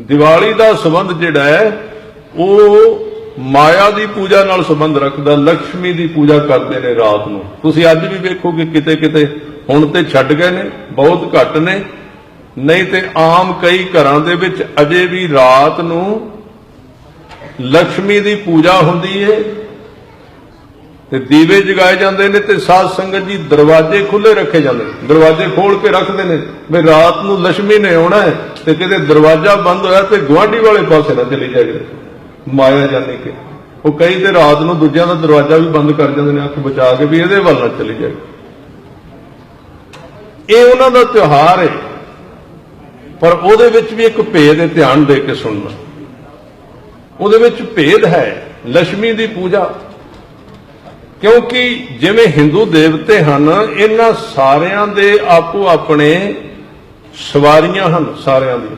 ਦੀਵਾਲੀ ਦਾ ਸੰਬੰਧ ਜਿਹੜਾ ਹੈ, ਉਹ ਮਾਇਆ ਦੀ ਪੂਜਾ ਨਾਲ ਸੰਬੰਧ ਰੱਖਦਾ ਲక్ష్ਮੀ ਦੀ ਪੂਜਾ ਕਰਦੇ ਨੇ ਰਾਤ ਨੂੰ। ਤੁਸੀਂ ਅੱਜ ਵੀ ਵੇਖੋ ਕਿ ਕਿਤੇ ਕਿਤੇ, ਹੁਣ ਤੇ ਛੱਡ ਗਏ ਨੇ, ਬਹੁਤ ਘੱਟ ਨੇ। ਨਹੀਂ ਤੇ ਆਮ ਕਈ ਘਰਾਂ ਦੇ ਵਿੱਚ ਅਜੇ ਵੀ ਰਾਤ ਨੂੰ ਲక్ష్ਮੀ ਦੀ ਪੂਜਾ ਹੁੰਦੀ ਏ। ਤੇ ਦੀਵੇ ਜਗਾਏ ਜਾਂਦੇ ਨੇ ਤੇ ਸਾਧ ਸੰਗਤ ਜੀ ਦਰਵਾਜ਼ੇ ਖੁੱਲੇ ਰੱਖੇ ਜਾਂਦੇ ਨੇ। ਦਰਵਾਜ਼ੇ ਖੋਲ ਕੇ ਰੱਖਦੇ ਨੇ ਵੀ ਰਾਤ ਨੂੰ ਲక్ష్ਮੀ ਨੇ ਆਉਣਾ ਹੈ। ਤੇ ਕਿਤੇ ਦਰਵਾਜ਼ਾ ਬੰਦ ਹੋਇਆ ਤੇ ਗੁਆਂਢੀ ਵਾਲੇ ਪਾਸੇ ਨਾ ਚਲੀ ਜਾਏ ਮਾਇਆ ਜਾਣੇ ਕਿ ਉਹ ਕਈ ਤੇ ਰਾਤ ਨੂੰ ਦੂਜਿਆਂ ਦਾ ਦਰਵਾਜ਼ਾ ਵੀ ਬੰਦ ਕਰ ਜਾਂਦੇ ਨੇ, ਅੱਖ ਬਚਾ ਕੇ ਵੀ ਇਹਦੇ ਵੱਲ ਨਾ ਚਲੀ ਜਾਏ। ਇਹ ਉਹਨਾਂ ਦਾ ਤਿਉਹਾਰ ਹੈ ਪਰ ਉਹਦੇ ਵਿੱਚ ਵੀ ਇੱਕ ਭੇਦ ਹੈ ਧਿਆਨ ਦੇ ਕੇ ਸੁਣਨਾ। ਉਹਦੇ ਵਿੱਚ ਭੇਦ ਹੈ ਲక్ష్ਮੀ ਦੀ ਪੂਜਾ। ਕਿਉਂਕਿ ਜਿਵੇਂ ਹਿੰਦੂ ਦੇਵਤੇ ਹਨ, ਇਹਨਾਂ ਸਾਰਿਆਂ ਦੇ ਆਪੋ ਆਪਣੇ ਸਵਾਰੀਆਂ ਹਨ ਸਾਰਿਆਂ ਦੀ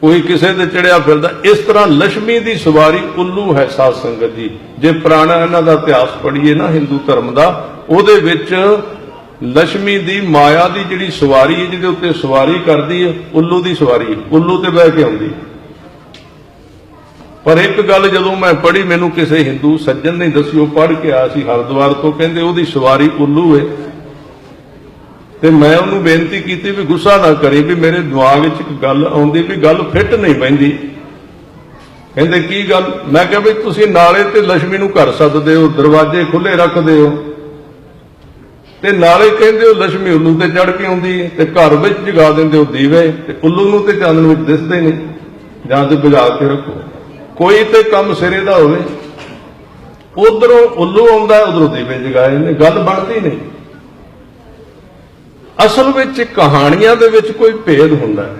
ਕੋਈ ਕਿਸੇ ਦੇ ਚੜਿਆ ਫਿਰਦਾ, ਇਸ ਤਰ੍ਹਾਂ ਲక్ష్ਮੀ ਦੀ ਸਵਾਰੀ ਉੱਲੂ ਹੈ ਸਾਧ ਸੰਗਤ ਜੀ। ਜੇ ਪੁਰਾਣਾ ਇਹਨਾਂ ਦਾ ਇਤਿਹਾਸ ਪੜ੍ਹੀਏ ਨਾ ਹਿੰਦੂ ਧਰਮ ਦਾ, ਉਹਦੇ ਵਿੱਚ ਲక్ష్ਮੀ ਦੀ ਮਾਇਆ ਦੀ ਜਿਹੜੀ ਸਵਾਰੀ ਹੈ, ਜਿਹਦੇ ਉੱਤੇ ਸਵਾਰੀ ਕਰਦੀ ਹੈ, ਉੱਲੂ ਦੀ ਸਵਾਰੀ, ਉੱਲੂ ਤੇ ਬਹਿ ਕੇ ਆਉਂਦੀ। ਪਰ ਇੱਕ ਗੱਲ ਜਦੋਂ ਮੈਂ ਪੜ੍ਹੀ, ਮੈਨੂੰ ਕਿਸੇ ਹਿੰਦੂ ਸੱਜਣ ਨੇ ਦੱਸੀ, ਉਹ ਪੜ੍ਹ ਕੇ ਆਇਆ ਸੀ ਹਰਦੁਆਰ ਤੋਂ, ਕਹਿੰਦੇ ਉਹਦੀ ਸਵਾਰੀ ਉੱਲੂ ਹੈ। ਤੇ ਮੈਂ ਉਹਨੂੰ ਬੇਨਤੀ ਕੀਤੀ ਵੀ ਗੁੱਸਾ ਨਾ ਕਰੇ ਵੀ ਮੇਰੇ ਦਿਮਾਗ ਵਿੱਚ ਇੱਕ ਗੱਲ ਆਉਂਦੀ ਵੀ ਗੱਲ ਫਿੱਟ ਨਹੀਂ ਪੈਂਦੀ। ਕਹਿੰਦੇ, ਕੀ ਗੱਲ? ਮੈਂ ਕਿਹਾ ਵੀ ਤੁਸੀਂ ਨਾਲੇ ਤੇ ਲక్ష్ਮੀ ਨੂੰ ਘਰ ਸੱਦਦੇ ਹੋ, ਦਰਵਾਜ਼ੇ ਖੁੱਲੇ ਰੱਖਦੇ ਹੋ। ਤੇ ਨਾਲੇ ਕਹਿੰਦੇ ਹੋ ਲక్ష్ਮੀ ਉੱਲੂ ਤੇ ਚੜ ਕੇ ਆਉਂਦੀ ਹੈ ਤੇ ਘਰ ਵਿੱਚ ਜਗਾ ਦਿੰਦੇ ਹੋ ਦੀਵੇ ਤੇ ਉੱਲੂ ਨੂੰ ਤੇ ਚਾਨਣ ਵਿੱਚ ਦਿਸਦੇ ਨੇ। ਜਾਂ ਤੇ ਬੁਝਾ ਕੇ ਰੱਖੋ। ਕੋਈ ਤੇ ਕੰਮ ਸਿਰੇ ਦਾ ਹੋਵੇ। ਉਧਰੋਂ ਉੱਲੂ ਆਉਂਦਾ, ਉਧਰੋਂ ਦੀਵੇ ਜਗਾਏ ਨੇ, ਗੱਲ ਬਣਦੀ ਨਹੀਂ। ਅਸਲ ਵਿੱਚ ਕਹਾਣੀਆਂ ਦੇ ਵਿੱਚ ਕੋਈ ਭੇਦ ਹੁੰਦਾ ਹੈ।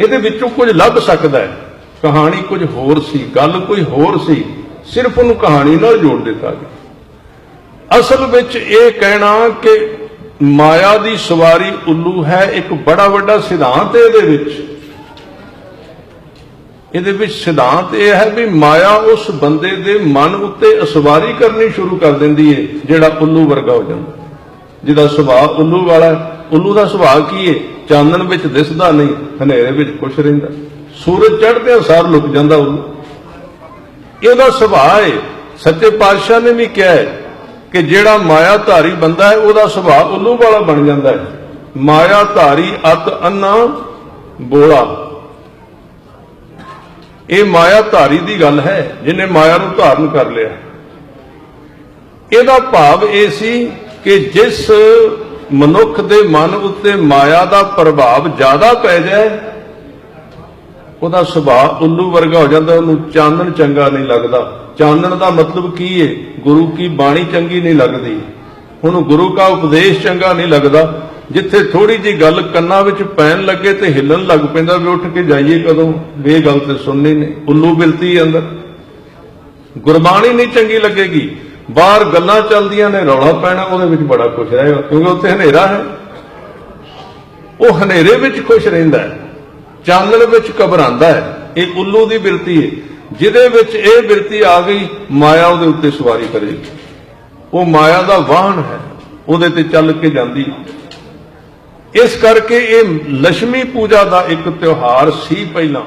ਇਹਦੇ ਵਿੱਚੋਂ ਕੁਝ ਲੱਭ ਸਕਦਾ ਹੈ। ਕਹਾਣੀ ਕੁਝ ਹੋਰ ਸੀ, ਗੱਲ ਕੋਈ ਹੋਰ ਸੀ, ਸਿਰਫ ਉਹਨੂੰ ਕਹਾਣੀ ਨਾਲ ਜੋੜ ਦਿੱਤਾ ਗਿਆ। ਅਸਲ ਵਿੱਚ ਇਹ ਕਹਿਣਾ ਕਿ ਮਾਇਆ ਦੀ ਸਵਾਰੀ ਉੱਲੂ ਹੈ, ਇੱਕ ਬੜਾ ਵੱਡਾ ਸਿਧਾਂਤ ਹੈ ਇਹਦੇ ਵਿੱਚ। ਇਹਦੇ ਵਿੱਚ ਸਿਧਾਂਤ ਇਹ ਹੈ ਵੀ ਮਾਇਆ ਉਸ ਬੰਦੇ ਦੇ ਮਨ ਉੱਤੇ ਅਸਵਾਰੀ ਕਰਨੀ ਸ਼ੁਰੂ ਕਰ ਦਿੰਦੀ ਹੈ, ਜਿਹੜਾ ਉੱਲੂ ਵਰਗਾ ਹੋ ਜਾਂਦਾ। ਜਿਹਦਾ ਸੁਭਾਅ ਉੱਲੂ ਵਾਲਾ ਉੱਲੂ ਦਾ ਸੁਭਾਅ ਕੀ ਹੈ ਚਾਨਣ ਵਿੱਚ ਦਿਸਦਾ ਨਹੀਂ, ਹਨੇਰੇ ਵਿੱਚ ਖੁਸ਼ ਰਹਿੰਦਾ। ਸੂਰਜ ਚੜ੍ਹਦੇ ਸਾਰ ਲੁਕ ਜਾਂਦਾ ਉੱਲੂ ਇਹਦਾ ਸੁਭਾਅ ਹੈ ਸੱਚੇ ਪਾਤਸ਼ਾਹ ਨੇ ਵੀ ਕਿਹਾ ਹੈ ਕਿ ਜਿਹੜਾ ਮਾਇਆ ਧਾਰੀ ਬੰਦਾ ਹੈ, ਉਹਦਾ ਸੁਭਾਅ ਉੱਲੂ ਵਾਲਾ ਬਣ ਜਾਂਦਾ ਹੈ। ਮਾਇਆ ਧਾਰੀ ਅਤ ਅੰਨਾ ਬੋਲਾ। ਇਹ ਮਾਇਆ ਧਾਰੀ ਦੀ ਗੱਲ ਹੈ, ਜਿਹਨੇ ਮਾਇਆ ਨੂੰ ਧਾਰਨ ਕਰ ਲਿਆ। ਇਹਦਾ ਭਾਵ ਇਹ ਸੀ ਕਿ ਜਿਸ ਮਨੁੱਖ ਦੇ ਮਨ ਉੱਤੇ ਮਾਇਆ ਦਾ ਪ੍ਰਭਾਵ ਜ਼ਿਆਦਾ ਪੈ ਜਾਏ, ਉਹਦਾ ਸੁਭਾਅ ਉੱਲੂ ਵਰਗਾ ਹੋ ਜਾਂਦਾ, ਉਹਨੂੰ ਚਾਨਣ ਚੰਗਾ ਨਹੀਂ ਲੱਗਦਾ। ਚਾਨਣ ਦਾ ਮਤਲਬ ਕੀ ਹੈ ਗੁਰੂ ਕੀ ਬਾਣੀ ਚੰਗੀ ਨਹੀਂ ਲੱਗਦੀ। ਉਹਨੂੰ ਗੁਰੂ ਦਾ ਉਪਦੇਸ਼ ਚੰਗਾ ਨਹੀਂ ਲੱਗਦਾ। ਜਿੱਥੇ ਥੋੜੀ ਜੀ ਗੱਲ ਕੰਨਾਂ ਵਿੱਚ ਪੈਣ ਲੱਗੇ ਤੇ ਹਿੱਲਣ ਲੱਗ ਪੈਂਦਾ, ਵੀ ਉੱਠ ਕੇ ਜਾਈਏ ਕਦੋਂ? ਇਹ ਗੱਲ ਤੇ ਸੁਣਨੀ ਨਹੀਂ। ਉੱਲੂ ਬਿਲਤੀ ਅੰਦਰ। ਗੁਰਬਾਣੀ ਨਹੀਂ ਚੰਗੀ ਲੱਗੇਗੀ। ਬਾਹਰ ਗੱਲਾਂ ਚੱਲਦੀਆਂ ਨੇ, ਰੌਲਾ ਪੈਣਾ, ਉਹਦੇ ਵਿੱਚ ਬੜਾ ਖੁਸ਼ ਰਹੇਗਾ ਕਿਉਂਕਿ ਉੱਥੇ ਹਨੇਰਾ ਹੈ। ਉਹ ਹਨੇਰੇ ਵਿੱਚ ਖੁਸ਼ ਰਹਿੰਦਾ ਹੈ, ਚਾਨਣ ਵਿੱਚ ਘਬਰਾਉਂਦਾ ਹੈ। ਇਹ ਉੱਲੂ ਦੀ ਬਿਰਤੀ ਹੈ, ਜਿਹਦੇ ਵਿੱਚ ਇਹ ਬਿਰਤੀ ਆ ਗਈ, ਮਾਇਆ ਉਹਦੇ ਉੱਤੇ ਸਵਾਰੀ ਕਰੇਗੀ। ਉਹ ਮਾਇਆ ਦਾ ਵਾਹਨ ਹੈ, ਉਹਦੇ ਤੇ ਚੱਲ ਕੇ ਜਾਂਦੀ ਇਸ ਕਰਕੇ ਇਹ ਲక్ష్ਮੀ ਪੂਜਾ ਦਾ ਇੱਕ ਤਿਉਹਾਰ ਸੀ ਪਹਿਲਾਂ।